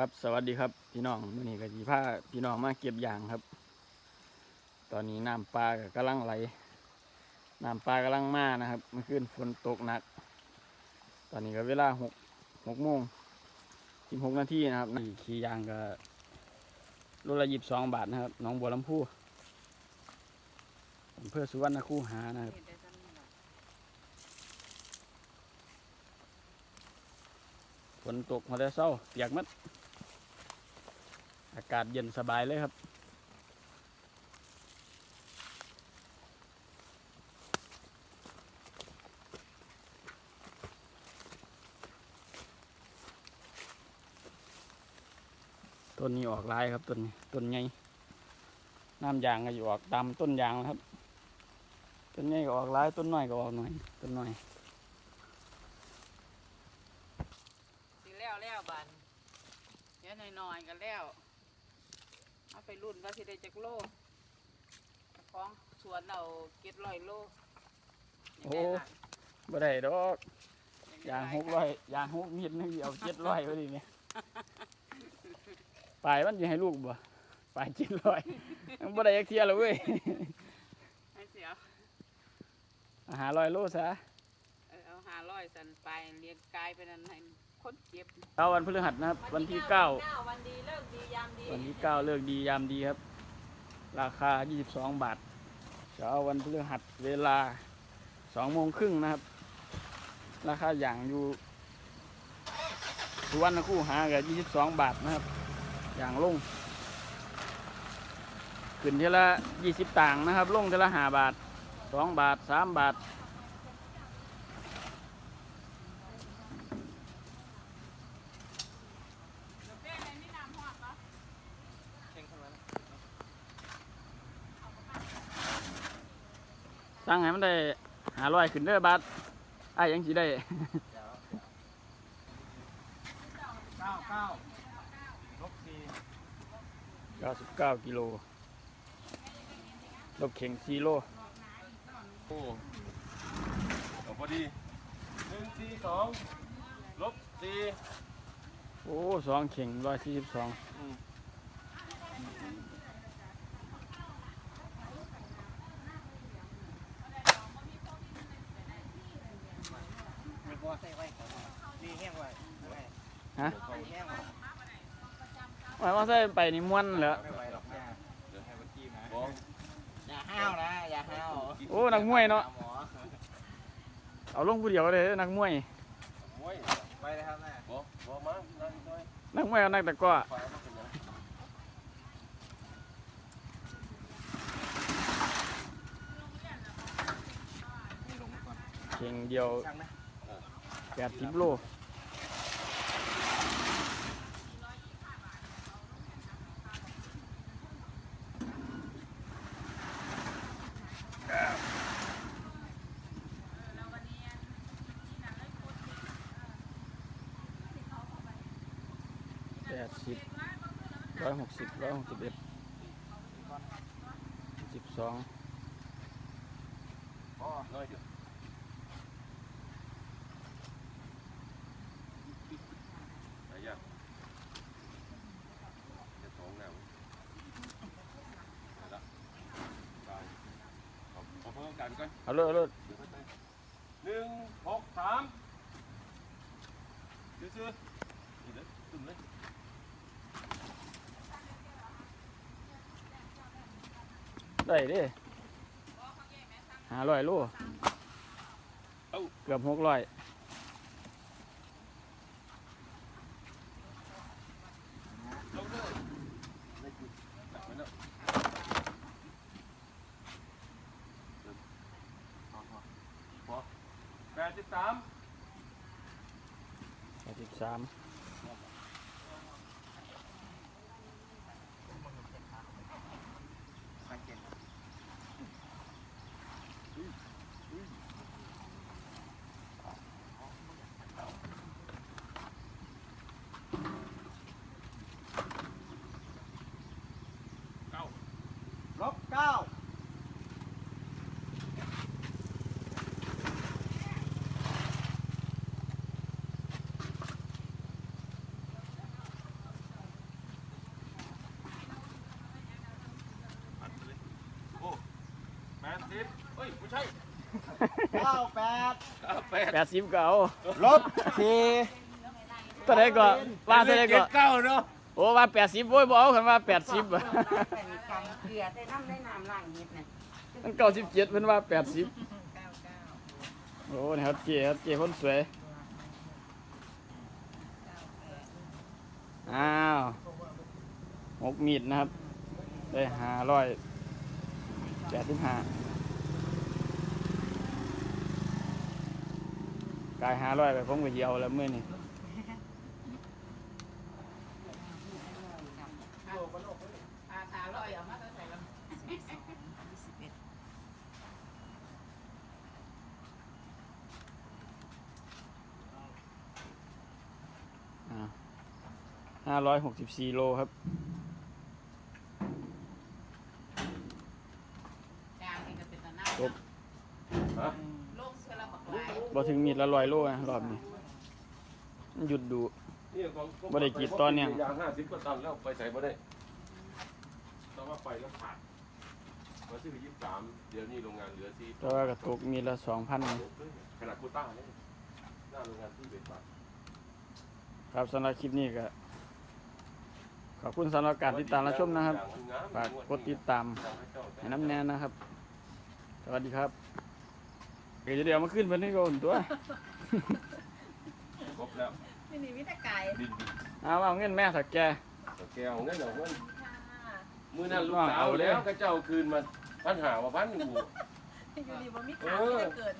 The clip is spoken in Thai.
ครับสวัสดีครับพี่น้องมื่อนี้ก็จีพาพี่น้องมาเก็บยางครับ ตอนนี้น้ำปลาก็กำลังไหลน้ำปลากำลังมานะครับเมื่อคืนฝนตกหนัก ตอนนี้ก็เวลาหกหกโมงสิบหกนาทีนะครับนี่ขี่ยางก็โลละยิบสองบาทนะครับน้องบัวลำพูอำเภอสุวรรณคูหานะครับฝนตกมาแต่เศร้าเปียกมัด อากาศเย็นสบายเลยครับ ต้นนี้ออกลายครับต้นนี้ต้นใหญ่น้ำยางก็อยู่ออกตามต้นยางนะครับ ต้นใหญ่ก็ออกลายต้นน้อยก็ออกหน่อยต้นน้อยสิแล้วแล้วบันเดี๋ยหน่อยๆกันแล้ว เอาไปรุ่นว่าสิได้จักโลของสวนเราเก็ดร้อยโลโอ้ บ่ได้ดอกยางหกร้อยยางหกมีดนึงเอาเจ็ดร้อยไว้ดิเนี่ยปลายมันจะให้ลูกบ่ปลายเจ็ดร้อยมันบ่ได้ยักเทียแล้วเว้ยให้เสียอาหารร้อยโลซะเออเอาห้าร้อยสันไปเรียงกายไปนั่นให้คนเจ็บเอาวันพฤหัสนะครับ วันที่เก้าวัน วันที่เก้าเลิกดียามดีครับ ราคา 22 บาทเช้าวันพฤหัสเวลา2โมงครึ่งนะครับ ราคาอย่างอยู่สุวรรณคู่หากับ 22 บาทนะครับ อย่างลงขึ้นเทละ 20 ต่างนะครับ ลงเทละ5บาท 2 บาท 3 บาท สั่งให้มันได้หาร้อยขึ้นเด้อบาทไอ้ายยังสิได้ เก้าเก้าลบสี่99กิโลรถเข็งซีโร่โอ้เอาพอดีหนึ่งสี่สองลบสี่โอ้สองเข่งร้อยสี่สิบสองอืมไม่พอใส่ไว้ดีแห้งไว้ไว้ ฮะเขาแห้งไว้หมายว่าใส่ไปนี่ม้วนเหรอไม่ไหวหรอกเนี่ยเดี๋ยวให้มันกี้นะอย่าห้าวนะอย่าห้าวโอ้นักมวยเนาะหมอเอาลงผู้เดียวเลยนักมวยมวยไปเลยครับแม่บ่บ่มานั่นด้วยนักมวยเอานักตะกร้อไฟมันเป็นยังเข่งเดียวช่างนะแปดสิบโล ปดสิบร้อยหกสิบร้อยหกสิบเอ็ดสิบสองอ๋อน้อยเดียวไหนอะจะสองแล้วไหนละไปเอาเอาเพิ่มกันก่อนเอาเลยเอาเลยเดี๋ยวค่อยไปหนึ่งหกสามซื้อๆนี่เลยตุ่มเลย ได้เดิหาร้อยโลเกือบหกร้อยลงเลยได้จุดจับไว้แล้วเดี๋ยวพอพอพอแปดสิบสามแปดสิบสาม สังเกตเก้าลบเก้า ฮ้ยไม่ใช่เก้าแปดเก้าแปดแปดสิบก็เอาลบสี่ตัวไหนก็ว่าตัวไหนก็เจ็ดเก้าเนาะโอ้ว่าแปดสิบโอ้ยบเอาคันว่าแปดสิบเป็นกำเกลือได้น้ำได้น้ำล่างเห็ดนะมันเก้าสิบเจ็ดเพิ่นว่าแปดสิบเก้าเก้าโอ้นี่ครับเจ๊ครับเจ๊คนสวยอ้าวหกมีดนะครับ ได้ห้าร้อยแปดสิบห้า กายห้าร้อยไปผมก็เยียวแล้วมื้อนี้อาสาลอยเอามาตั้งแต่ละห้าร้อยหกสิบสี่โลครับจางนี่ก็เป็นตะน้ครบฮะ บ่ถึงมีดละร้อยโลนะรอบนี้มันหยุดดูนี่ของบ่ได้กรีดตอนเนี่ย ยางห้าสิบก็ตันแล้วไปใส่บ่ได้ต้องว่าไปแล้วขาดมาซื้อยี่สิบสามเดี๋ยวนี้โรงงานเหลือสี่แต่ว่ากระตุกมีดละสองพันขนาดคูต้าเนี่ยหน้าโรงงานที่เป็นบาทครับสำหรับคลิปนี้ก็ขอบคุณสำหรับการติดตามรับชมนะครับ ฝากกดติดตามให้น้ำแน่นะครับ สวัสดีครับ เดี๋ยวจะเดี๋ยวมาขึ้นเพิ่นให้ก่อนตัว ครบแล้วนี่นี่มิตรไก่ดินเอาเอาเงินแม่ถักแกแก้วงั้นเหรองั้นค่ะมือนั้นลูกสาวแล้วก็เจ้าคืนมาพันหาว่าพันหนึ่งอยู่ดีบ่มีขาไม่ได้เกิน